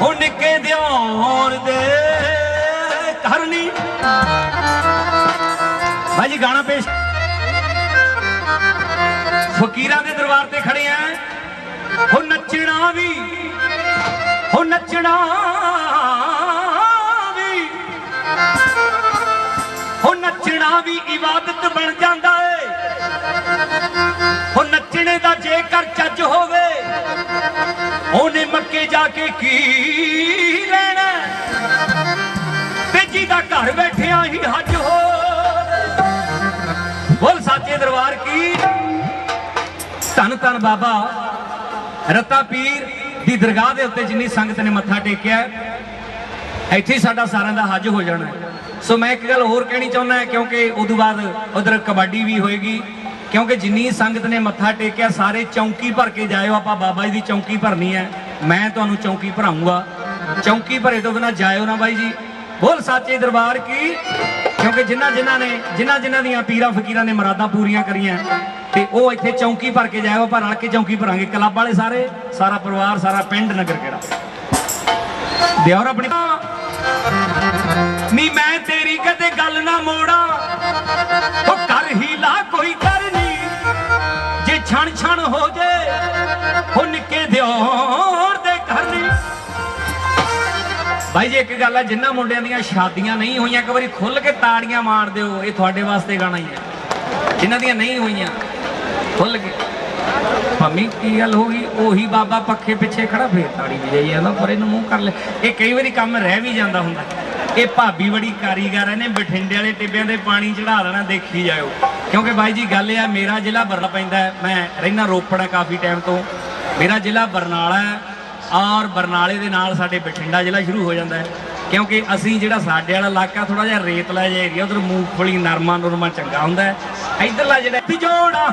ਹੋ ਨਿੱਕੇ ਦਿਓਰ ਦੇ ਕਰਨੀ ਭਾਈ ਜੀ, ਗਾਣਾ ਪੇਸ਼। ਫਕੀਰਾਂ ਦੇ ਦਰਬਾਰ ਤੇ ਖੜੇ ਆ। ਹੋ ਨੱਚਣਾ ਵੀ ਹੋ ਨੱਚਣਾ ਵੀ। ਹੋ ਨੱਚਣਾ ਵੀ ਇਬਾਦਤ ਬਣ ਜਾਂਦਾ ਏ। ਹੋ ਨੱਚਣੇ ਦਾ ਜੇਕਰ ਚੱਜ ਹੋਵੇ ਉਹਨੇ ਮੱਕੇ ਜਾ ਕੇ ਕੀ ਲੈਣਾ? ਤੇ ਜਿਹਦਾ ਘਰ ਬੈਠਿਆ ਹੀ ਹੱਜ ਹੋ ਬੋਲ ਸਾਚੇ ਦਰਬਾਰ ਕੀ? ਧੰਨ ਧੰਨ ਬਾਬਾ। ਰਤਾ ਪੀਰ ਦੀ ਦਰਗਾਹ ਦੇ ਉੱਤੇ ਜਿੰਨੀ ਸੰਗਤ ਨੇ ਮੱਥਾ ਟੇਕਿਆ ਇੱਥੇ ਸਾਡਾ ਸਾਰਿਆਂ ਦਾ ਹੱਜ ਹੋ ਜਾਣਾ ਸੋ ਮੈਂ ਇੱਕ ਗੱਲ ਹੋਰ ਕਹਿਣੀ ਚਾਹੁੰਦਾ ਹਾਂ, ਕਿਉਂਕਿ ਉਦੋਂ ਬਾਅਦ ਉਧਰ ਕਬੱਡੀ ਵੀ ਹੋਏਗੀ। ਕਿਉਂਕਿ ਜਿੰਨੀ ਸੰਗਤ ਨੇ ਮੱਥਾ ਟੇਕਿਆ, ਸਾਰੇ ਚੌਂਕੀ ਭਰ ਕੇ ਜਾਇਓ। ਆਪਾਂ ਬਾਬਾ ਜੀ ਦੀ ਚੌਂਕੀ ਭਰਨੀ ਹੈ। ਮੈਂ ਤੁਹਾਨੂੰ ਚੌਂਕੀ ਭਰਾਉਂਗਾ। ਚੌਂਕੀ ਭਰੇ ਤੋਂ ਬਿਨਾ ਜਾਇਓ ਨਾ ਬਾਈ ਜੀ। ਬੋਲ ਸਾਚੇ ਦਰਬਾਰ ਕੀ? ਕਿਉਂਕਿ ਜਿਨ੍ਹਾਂ ਜਿਨ੍ਹਾਂ ਨੇ ਜਿਨ੍ਹਾਂ ਜਿਨ੍ਹਾਂ ਦੀਆਂ ਪੀਰਾਂ ਫਕੀਰਾਂ ਨੇ ਮਰਾਦਾਂ ਪੂਰੀਆਂ ਕਰੀਆਂ, ਤੇ ਉਹ ਇੱਥੇ ਚੌਂਕੀ ਭਰ ਕੇ ਜਾਇਓ। ਆਪਾਂ ਰਲ ਕੇ ਚੌਂਕੀ ਭਰਾਂਗੇ। ਕਲੱਬ ਵਾਲੇ ਸਾਰੇ, ਸਾਰਾ ਪਰਿਵਾਰ, ਸਾਰਾ ਪਿੰਡ ਨਗਰ ਕਿਹੜਾ? ਦਿਓਰ ਆਪਣੀ ਨੀ ਮੈਂ ਤੇਰੀ ਕਦੇ ਗੱਲ ਨਾ ਮੋੜਾਂ। ਉਹ ਕਰ ਹੀ ਲਾ ਕੋਈ ਛਣ ਛਣ ਹੋ ਜੇ ਉਹ ਨਿੱਕੇ ਦਿਓਰ ਦੇ ਘਰ ਨਹੀਂ ਭਾਈ ਜੀ, ਇੱਕ ਗੱਲ ਹੈ ਜਿੰਨਾ ਮੁੰਡਿਆਂ ਦੀਆਂ ਸ਼ਾਦੀਆਂ ਨਹੀਂ ਹੋਈਆਂ, ਇੱਕ ਵਾਰੀ ਖੁੱਲ ਕੇ ਤਾੜੀਆਂ ਮਾਰ ਦਿਓ, ਇਹ ਤੁਹਾਡੇ ਵਾਸਤੇ ਗਾਣਾ ਹੀ ਹੈ। ਜਿਨ੍ਹਾਂ ਦੀਆਂ ਨਹੀਂ ਹੋਈਆਂ ਖੁੱਲ ਕੇ। ਮੰਮੀ ਕੀ ਗੱਲ ਹੋ ਗਈ? ਉਹੀ ਬਾਬਾ ਪੱਖੇ ਪਿੱਛੇ ਖੜਾ, ਫੇਰ ਤਾੜੀ ਵਜਾਈ ਜਾਂਦਾ, ਪਰ ਇਹਨੂੰ ਮੂੰਹ ਕਰ ਲੈ। ਇਹ ਕਈ ਵਾਰੀ ਕੰਮ ਰਹਿ ਵੀ ਜਾਂਦਾ ਹੁੰਦਾ। ਇਹ ਭਾਬੀ ਬੜੀ ਕਾਰੀਗਰ ਹੈ ਨੇ ਬਠਿੰਡੇ ਵਾਲੇ ਟਿੱਬਿਆਂ ਦੇ ਪਾਣੀ ਚੜਾ ਦੇਣਾ, ਦੇਖੀ ਜਾਇਓ। ਕਿਉਂਕਿ ਬਾਈ ਜੀ, ਗੱਲ ਇਹ ਆ, ਮੇਰਾ ਜ਼ਿਲ੍ਹਾ ਬਰਨਾਲਾ ਪੈਂਦਾ ਮੈਂ ਰਹਿਣਾ ਰੋਪੜ ਹੈ ਕਾਫੀ ਟਾਈਮ ਤੋਂ। ਮੇਰਾ ਜ਼ਿਲ੍ਹਾ ਬਰਨਾਲਾ ਹੈ, ਔਰ ਬਰਨਾਲੇ ਦੇ ਨਾਲ ਸਾਡੇ ਬਠਿੰਡਾ ਜ਼ਿਲ੍ਹਾ ਸ਼ੁਰੂ ਹੋ ਜਾਂਦਾ ਹੈ। ਕਿਉਂਕਿ ਅਸੀਂ ਜਿਹੜਾ ਸਾਡੇ ਵਾਲਾ ਇਲਾਕਾ ਥੋੜਾ ਜਿਹਾ ਰੇਤਲਾ ਜਿਹਾ ਏਰੀਆ ਉਧਰ ਮੂੰਗਫਲੀ ਨਰਮਾ ਨੁਰਮਾ ਚੰਗਾ ਹੁੰਦਾ ਹੈ। ਇਧਰਲਾ ਜਿਹੜਾ ਤਿਜੋੜਾ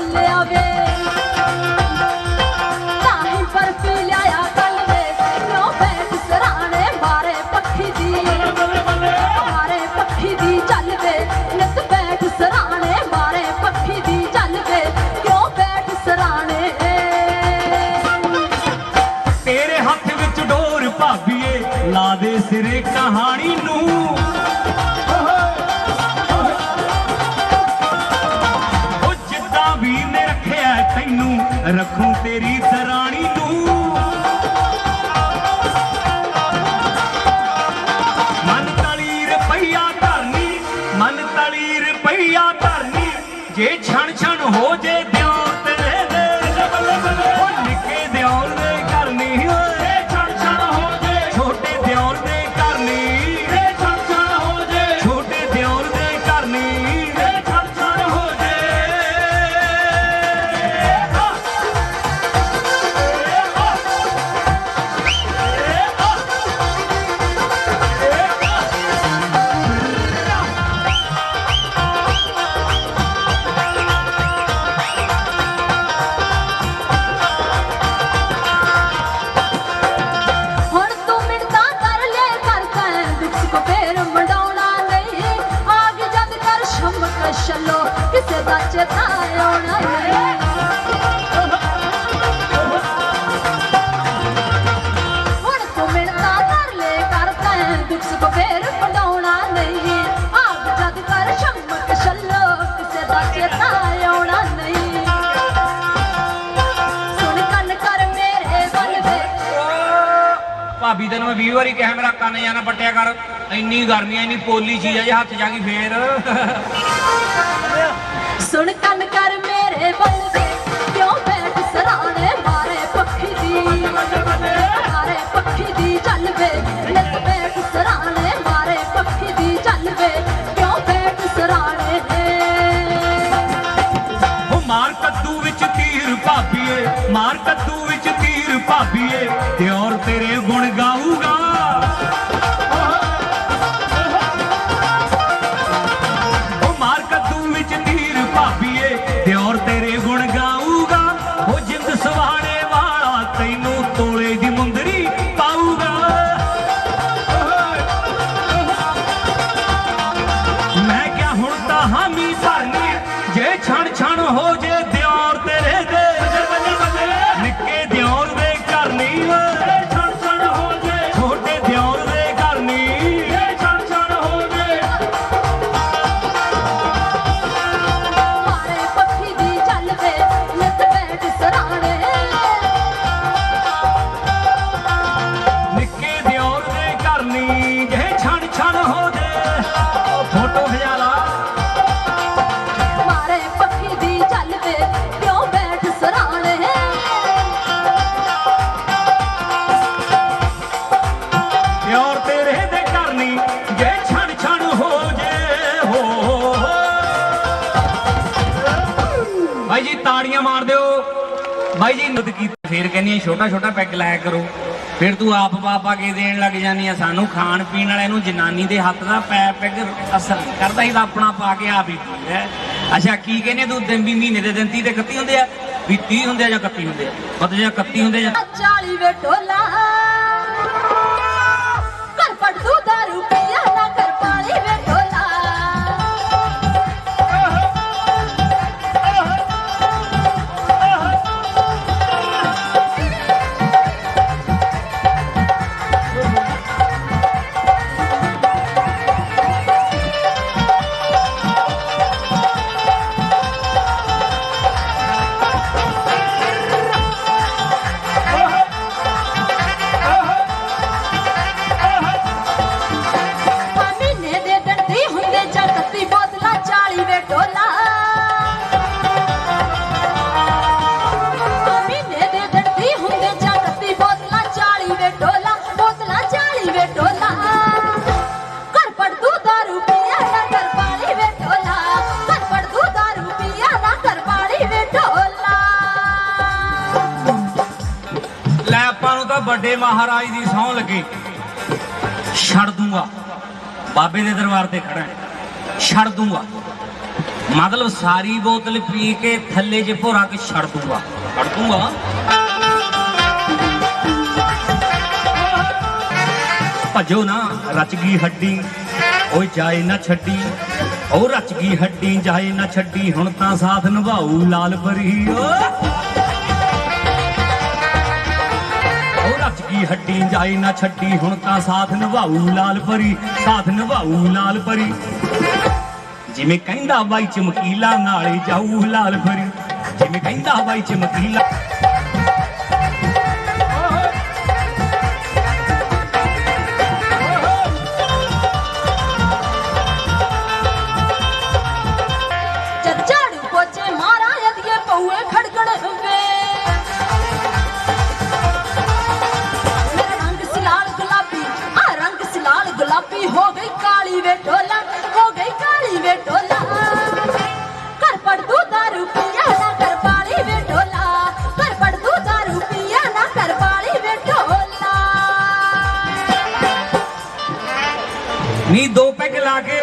ਏ ਬੋਲਿਆ ਵੇ ਰੱਬੀ ਨੇ ਰੱਖਿਆ ਤੈਨੂੰ ਰੱਖੂ ਤੇਰੀ ਭਾਬੀ, ਤੈਨੂੰ ਮੈਂ 20 ਵਾਰੀ ਕਿਹਾ, ਮੇਰਾ ਕੰਨ ਜਾਣਾ ਪੱਟਿਆ ਕਰ। ਇੰਨੀ ਗਰਮੀ ਆ, ਇੰਨੀ ਪੋਲੀ ਚੀਜ਼ ਆ, ਜੇ ਹੱਥ ਜਾ ਗਈ ਫੇਰ। ਭਾਈ ਜੀ, ਤਾੜੀਆਂ ਮਾਰ ਦਿਓ। ਭਾਈ ਜੀ ਨੁੱਦ ਕੀ ਫੇਰ ਕਹਿੰਦੀ ਛੋਟਾ ਛੋਟਾ ਪੈਗ ਲਾਇਆ ਕਰੋ। ਫਿਰ ਤੂੰ ਆਪ ਪਾਪਾ ਕੇ ਦੇਣ ਲੱਗ ਜਾਨੀ ਆ। ਸਾਨੂੰ ਖਾਣ ਪੀਣ ਵਾਲਿਆਂ ਨੂੰ ਜਨਾਨੀ ਦੇ ਹੱਥ ਦਾ ਪੈ ਪੈਗ ਅਸਰ ਕਰਦਾ ਹੀ ਤਾਂ ਆਪਣਾ ਪਾ ਕੇ ਆਪ ਹੀ। ਪੀ ਅੱਛਾ, ਕੀ ਕਹਿੰਦੇ ਤੂੰ? ਦਿਨ ਵੀ ਮਹੀਨੇ ਦੇ ਦਿਨ 30 ਤੇ 31 ਹੁੰਦੇ ਆ। ਵੀ 30 ਹੁੰਦੇ ਆ ਜਾਂ 31 ਹੁੰਦੇ ਆ? ਪਤਾ ਜਾਂ 31 ਹੁੰਦੇ ਆ 40 ਵੇ ਢੋਲਾ। ਕਰ ਪੜ ਦੂ ਦਾਰੂ ਆਪਾਂ ਮਹਾਰਾਜ ਦੀ ਸਹੁੰ ਲੱਗੇ। ਛੱਡ ਦੂੰਗਾ। ਬਾਬੇ ਦੇ ਦਰਬਾਰ ਤੇ ਖੜਾ ਛੱਡ ਦੂੰਗਾ। ਮਤਲਬ ਸਾਰੀ ਬੋਤਲ ਪੀ ਕੇ ਥੱਲੇ 'ਚ ਭੋਰਾ ਕੇ ਛੱਡ ਦੂੰਗਾ। ਛੱਡ ਦੂੰਗਾ। ਭਜੋ ਨਾ, ਰਚ ਗਈ ਹੱਡੀ। ਓਏ ਜਾਏ ਨਾ ਛੱਡੀ। ਉਹ ਰਚ ਗਈ ਹੱਡੀ, ਜਾਏ ਨਾ ਛੱਡੀ। ਹੁਣ ਤਾਂ ਸਾਥ ਨਿਭਾਊ ਲਾਲ ਪਰੀ। ਓਏ ਉਹ ਗਈ ਹੱਡੀ, ਜਾਈ ਨਾ ਛੱਡੀ, ਹੁਣ ਤਾਂ ਸਾਥ ਨਿਭਾਊ ਲਾਲ ਪਰੀ, ਸਾਥ ਨਿਭਾਊ ਲਾਲ ਪਰੀ। ਜਿਵੇਂ ਕਹਿੰਦਾ ਬਾਈ ਚਮਕੀਲਾ, ਨਾਲੇ ਜਾਊ ਲਾਲ ਪਰੀ। ਜਿਵੇਂ ਕਹਿੰਦਾ ਬਾਈ ਚਮਕੀਲਾ ਕਾਲੀ ਵੇ ਟੋਲਾ ਹੋ ਗਈ ਕਾਲੀ ਵੇ ਟੋਲਾ ਕਰ ਪੜ ਤੂੰ ਦਾਰੂ ਪੀਆ ਨਾ ਕਰ ਪਾਲੀ ਵੇ ਟੋਲਾ ਕਰ ਪੜ ਤੂੰ ਦਾਰੂ ਪੀਆ ਨਾ ਕਰ ਪਾਲੀ ਵੇ ਟੋਲਾ ਨੀ ਦੋ ਪੈਗ ਲਾ ਕੇ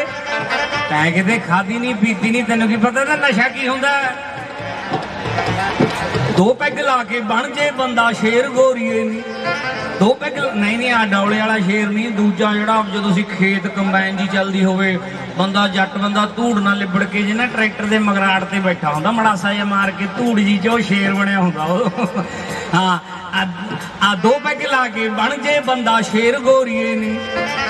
ਤੈਂ ਕਿਤੇ ਖਾਦੀ ਨਹੀਂ ਪੀਤੀ ਨਹੀਂ ਤੈਨੂੰ ਕੀ ਪਤਾ ਤਾਂ ਨਸ਼ਾ ਕੀ ਹੁੰਦਾ? ਦੋ ਪੈਗ ਲਾ ਕੇ ਬਣ ਜੇ ਬੰਦਾ, ਸ਼ੇਰ ਗੋਰੀਏ ਨਹੀਂ ਦੋ ਪੈਗ ਨਹੀਂ ਨਹੀਂ ਆ ਡੌਲੇ ਵਾਲਾ ਸ਼ੇਰ ਨਹੀਂ, ਦੂਜਾ ਜਿਹੜਾ ਜਦੋਂ ਤੁਸੀਂ ਖੇਤ ਕੰਬਾਈਨ ਜੀ ਚੱਲਦੀ ਹੋਵੇ, ਬੰਦਾ ਜੱਟ, ਬੰਦਾ ਧੂੜ ਨਾਲ ਲਿਬੜ ਕੇ ਜੇ ਨਾ ਟਰੈਕਟਰ ਦੇ ਮਗਰਾੜ ਤੇ ਬੈਠਾ ਹੁੰਦਾ, ਮੜਾਸਾ ਜਿਹਾ ਮਾਰ ਕੇ ਧੂੜ ਜੀ ਚ ਸ਼ੇਰ ਬਣਿਆ ਹੁੰਦਾ ਉਹ। ਹਾਂ ਆ ਦੋ ਪੈਗ ਲਾ ਕੇ ਬਣ ਜੇ ਬੰਦਾ, ਸ਼ੇਰ ਗੋਰੀਏ ਨਹੀਂ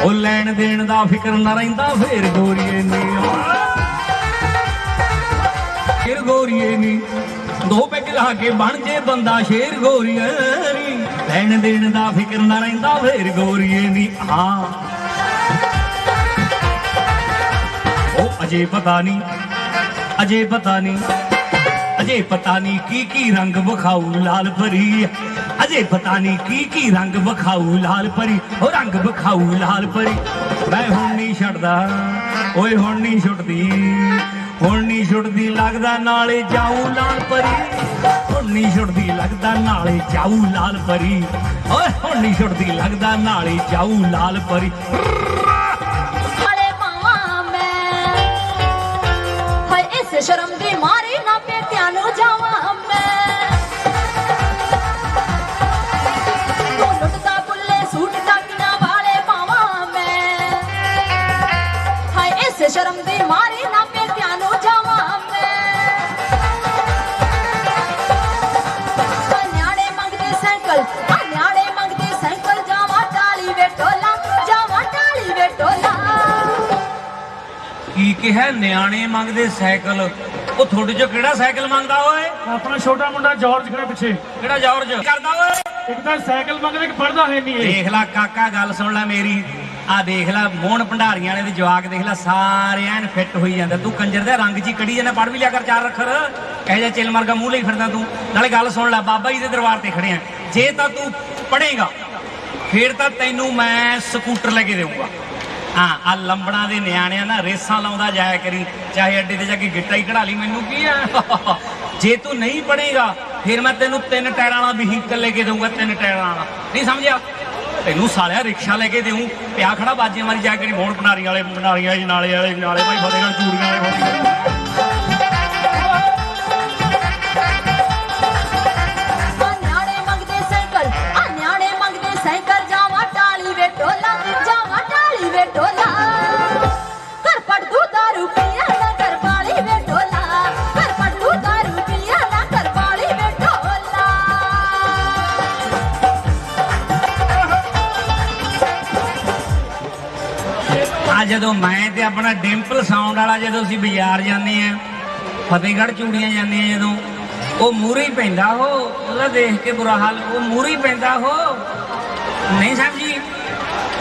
ਉਹ ਲੈਣ ਦੇਣ ਦਾ ਫਿਕਰ ਨਾ ਰਹਿੰਦਾ, ਫੇਰ ਗੋਰੀਏ ਨਹੀਂ ਸ਼ੇਰ ਗੋਰੀਏ ਨੀ। ਦੋ ਪੈਗ ਲਾ ਕੇ ਬਣ ਜੇ ਬੰਦਾ, ਸ਼ੇਰ ਗੋਰੀਏ ਲੈਣ ਦੇਣ ਦਾ ਫਿਕਰ ਨਾ ਰਹਿੰਦਾ, ਫੇਰ ਗੋਰੀਏ ਦੀ ਆ ਉਹ ਅਜੇ ਪਤਾ ਨਹੀਂ, ਅਜੇ ਪਤਾ ਨਹੀਂ, ਅਜੇ ਪਤਾ ਨਹੀਂ ਕੀ ਕੀ ਰੰਗ ਵਿਖਾਊ ਲਾਲ ਪਰੀ। ਅਜੇ ਪਤਾ ਨਹੀਂ ਕੀ ਕੀ ਰੰਗ ਵਿਖਾਊ ਲਾਲ ਪਰੀ, ਉਹ ਰੰਗ ਵਿਖਾਊ ਲਾਲ ਪਰੀ। ਮੈਂ ਹੁਣ ਨਹੀਂ ਛੱਡਦਾ, ਓਏ ਹੁਣ ਨਹੀਂ ਛੁੱਟਦੀ। ਹੁਣ ਨਹੀਂ ਛੁੱਟਦੀ, ਲੱਗਦਾ ਨਾਲੇ ਜਾਊ ਲਾਲ ਪਰੀ। ਹੁਣ ਨਹੀਂ ਛੁੱਟਦੀ, ਲੱਗਦਾ ਨਾਲੇ ਜਾਊ ਲਾਲ ਪਰੀ। ਓਏ, ਹੁਣ ਨਹੀਂ ਛੁੱਟਦੀ, ਲੱਗਦਾ ਨਾਲੇ ਜਾਊ ਲਾਲ ਪਰੀ। ਇਸ ਸ਼ਰਮ ਦੀ ਮਾਰੀ ਕਿਹਾ ਨਿਆਣੇ ਮੰਗਦੇ ਸਾਈਕਲ। ਉਹ ਤੁਹਾਡੇ ਚੋਂ ਕਿਹੜਾ ਸਾਈਕਲ ਮੰਗਦਾ ਓਏ? ਆਪਣਾ ਛੋਟਾ ਮੁੰਡਾ ਜਾਰਜ ਖੜਾ ਪਿੱਛੇ। ਕਿਹੜਾ ਜਾਰਜ? ਕਰਦਾ ਓਏ? ਇੱਕ ਤਾਂ ਸਾਈਕਲ ਮੰਗਦੇ ਕਿ ਪੜਦਾ ਹੈ ਨਹੀਂ ਇਹ। ਦੇਖ ਲੈ ਕਾਕਾ ਗੱਲ ਸੁਣ ਲੈ ਮੇਰੀ। ਆ ਦੇਖ ਲੈ ਮੋਹਨ ਭੰਡਾਰੀਆਂ ਵਾਲੇ ਦੇ ਜਵਾਕ ਦੇਖ ਲੈ ਸਾਰੇ ਐਨ ਫਿੱਟ ਹੋਈ ਜਾਂਦਾ। ਤੂੰ ਕੰਜਰ ਦੇ ਰੰਗ ਹੀ ਕੜੀ ਜਾਂਦਾ ਪੜ ਵੀ ਲਿਆ ਕਰ ਚਾਰ ਅੱਖਰ। ਕਹੇ ਜਾ ਚਿਲ ਮਰਗਾ ਮੂੰਹ ਲਈ ਫਿਰਦਾ ਤੂੰ। ਨਾਲੇ ਗੱਲ ਸੁਣ ਲੈ ਬਾਬਾ ਜੀ ਦੇ ਦਰਬਾਰ ਤੇ ਖੜੇ ਆ। ਜੇ ਤਾਂ ਤੂੰ ਪੜੇਗਾ ਫੇਰ ਤਾਂ ਤੈਨੂੰ ਮੈਂ ਸਕੂਟਰ ਲੈ ਕੇ ਦੇਊਂਗਾ। ਹਾਂ ਆ ਲੰਬੜਾਂ ਦੇ ਨਿਆਣਿਆਂ ਨਾ ਰੇਸਾਂ ਲਾਉਂਦਾ ਜਾਇਆ ਕਰੀ, ਚਾਹੇ ਅੱਡੇ ਤੇ ਜਾ ਕੇ ਗਿੱਟਾ ਹੀ ਕਢਾ ਲਈ, ਮੈਨੂੰ ਕੀ ਆ? ਜੇ ਤੂੰ ਨਹੀਂ ਪੜੇਗਾ ਫਿਰ ਮੈਂ ਤੈਨੂੰ ਤਿੰਨ ਟਾਇਰਾਂ ਵਾਲਾ ਵਹੀਕਲ ਲੈ ਕੇ ਦਊਂਗਾ, ਤਿੰਨ ਟਾਇਰਾਂ ਵਾਲਾ। ਨਹੀਂ ਸਮਝਿਆ? ਤੈਨੂੰ ਸਾਲਿਆ ਰਿਕਸ਼ਾ ਲੈ ਕੇ ਦੇਊਂ, ਪਿਆ ਖੜਾ ਬਾਜੀਆਂ ਮਾਰੀ ਜਾ ਕੇ ਮੋਹਣ ਪਨਾਰੀ ਵਾਲੇ ਪਨਾਰੀਆਂ ਜੀ, ਨਾਲੇ ਵਾਲੇ, ਨਾਲੇ ਭਾਈ ਫਤਿਹਗੜ੍ਹ, ਚੂੜੀਆਂ ਵਾਲੇ ਜਦੋਂ ਮੈਂ ਤੇ ਆਪਣਾ ਡਿੰਪਲ ਸਾਊਂਡ ਵਾਲਾ ਜਦੋਂ ਅਸੀਂ ਬਾਜ਼ਾਰ ਜਾਂਦੇ ਆ ਫਤਿਹਗੜ੍ਹ ਚੂੜੀਆਂ ਜਾਂਦੇ ਆ ਜਦੋਂ, ਉਹ ਮੂਰੇ ਪੈਂਦਾ ਉਹ, ਉਹਦਾ ਦੇਖ ਕੇ ਬੁਰਾ ਹਾਲ, ਉਹ ਮੂਰੇ ਪੈਂਦਾ ਉਹ। ਨਹੀਂ ਸਮਝੀ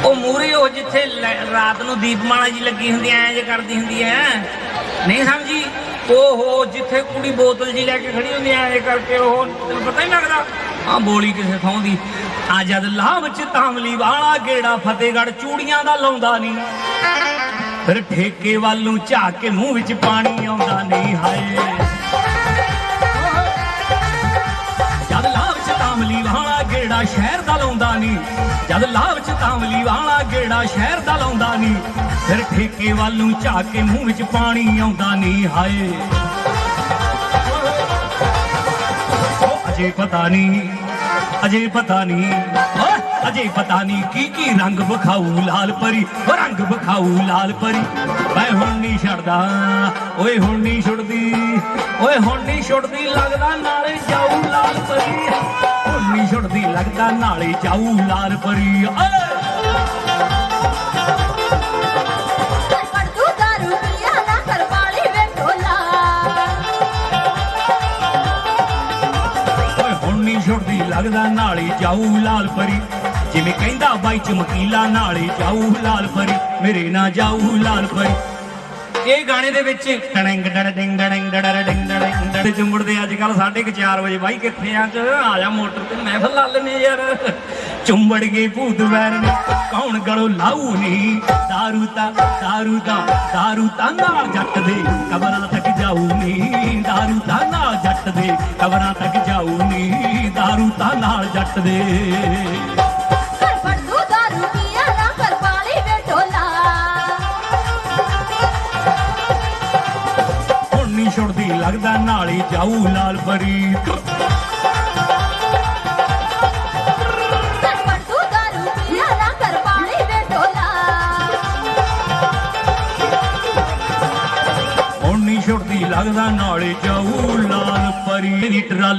ਉਹ ਮੂਰੇ ਉਹ ਜਿੱਥੇ ਰਾਤ ਨੂੰ ਦੀਪਮਾਲਾ ਜੀ ਲੱਗੀ ਹੁੰਦੀ ਐ ਜੇ ਕਰਦੀ ਹੁੰਦੀ ਐ। ਨਹੀਂ ਸਮਝੀ ਉਹ ਹੋ ਜਿੱਥੇ ਕੁੜੀ ਬੋਤਲ ਜੀ ਲੈ ਕੇ ਖੜੀ ਹੁੰਦੀ ਐ ਇਹ ਕਰਕੇ ਉਹ, ਤੈਨੂੰ ਪਤਾ ਹੀ ਲੱਗਦਾ? ਆ ਬੋਲੀ ਕਿਸੇ ਥਾਂ ਦੀ। ਆ ਜਦ ਲਾਮ ਚ ਤਾਮਲੀ ਵਾਲਾ ਗੇੜਾ ਫਤਿਹਗੜ੍ਹ ਚੂੜੀਆਂ ਦਾ ਲਾਉਂਦਾ ਨਹੀਂ ਫਿਰ ਠੇਕੇ ਵੱਲ ਨੂੰ ਝਾਕ ਕੇ ਮੂੰਹ ਵਿੱਚ ਪਾਣੀ ਆਉਂਦਾ ਨਹੀਂ ਹਾਏ। ਜਦ ਲਾਭ ਚ ਤਾਮਲੀ ਵਾਲਾ ਗੇੜਾ ਸ਼ਹਿਰ ਦਾ ਲਾਉਂਦਾ ਨਹੀਂ ਜਦ ਲਾਭ ਚ ਤਾਮਲੀ ਵਾਲਾ ਗੇੜਾ ਸ਼ਹਿਰ ਦਾ ਲਾਉਂਦਾ ਨਹੀਂ ਫਿਰ ਠੇਕੇ ਵੱਲ ਨੂੰ ਝਾਕ ਕੇ ਮੂੰਹ ਵਿੱਚ ਪਾਣੀ ਆਉਂਦਾ ਨਹੀਂ ਹਾਏ। ਅਜੇ ਪਤਾ ਨਹੀਂ, ਅਜੇ ਪਤਾ ਨਹੀਂ। ਅਜੇ ਪਤਾ ਨਹੀਂ ਕੀ ਕੀ ਰੰਗ ਵਿਖਾਊ ਲਾਲ ਪਰੀ। ਰੰਗ ਵਿਖਾਊ ਲਾਲ ਪਰੀ। ਮੈਂ ਹੁਣ ਨਹੀਂ ਛੱਡਦਾ, ਓਏ ਹੁਣ ਨਹੀਂ ਛੁੱਟਦੀ। ਓਏ ਹੁਣ ਨਹੀਂ ਛੁੱਟਦੀ, ਲੱਗਦਾ ਨਾਲੇ ਜਾਊ ਲਾਲ ਪਰੀ। ਹੁਣ ਨਹੀਂ ਛੁੱਟਦੀ, ਲੱਗਦਾ ਨਾਲੇ ਜਾਊ ਲਾਲ ਪਰੀ। ਓਏ! ਛੁੱਟਦੀ ਲੱਗਦਾ ਨਾਲੇ ਜਾਊ ਲਾਲ ਪਰੀ ਜਿਵੇਂ ਕਹਿੰਦਾ ਬਾਈ ਚਮਕੀਲਾ ਨਾਲੇ ਜਾਊ ਲਾਲ ਪਰੀ ਮੇਰੇ ਨਾਲ ਜਾਊ ਲਾਲ ਪਰੀ ਇਹ ਗਾਣੇ ਦੇ ਵਿੱਚ ਟੜਿੰਗ ਡੜ ਡਿੰਗ ਡੜਿੰਗ ਡੜਰ ਡਿੰਗ ਡੜਿੰਗ ਡੜ ਚੁੰਬੜਦੇ ਅੱਜ ਕੱਲ 4:30 ਵਜੇ ਬਾਈ ਕਿੱਥੇ ਆ ਚ ਆ ਜਾ ਮੋਟਰ ਤੇ ਮਹਿਫਲ ਲਾ ਲੈਨੇ ਯਾਰ ਚੁੰਬੜ ਗਏ ਭੂਤ ਵੈਰ ਨੇ ਕੌਣ ਗਲੋ ਲਾਊ ਨਹੀਂ दारू ਤਾਂ दारू ਤਾਂ दारू ਤਾਂ ਨਾਲ ਜੱਟ ਦੇ ਕਬਰਾਂ ਤੱਕ ਜਾਊ ਨਹੀਂ दारू ਤਾਂ ਨਾਲ ਜੱਟ ਦੇ ਕਬਰਾਂ ਤੱਕ ਛੁੱਟਦੀ ਲੱਗਦਾ ਨਾਲੇ ਜਾਊ ਲਾਲ ਪਰੀ ਕਰ ਫੜੂ ਦਾਰੂ ਪੀਆ ਨਾ ਕਰ ਪਾਲੀ ਵੇ ਢੋਲਾ। ਹੁਣ ਨਹੀਂ ਛੁੱਟਦੀ ਲੱਗਦਾ ਨਾਲੇ ਜਾਊ ਲਾਲ ਪਰੀ ਦੀ ਟਰਾਲੀ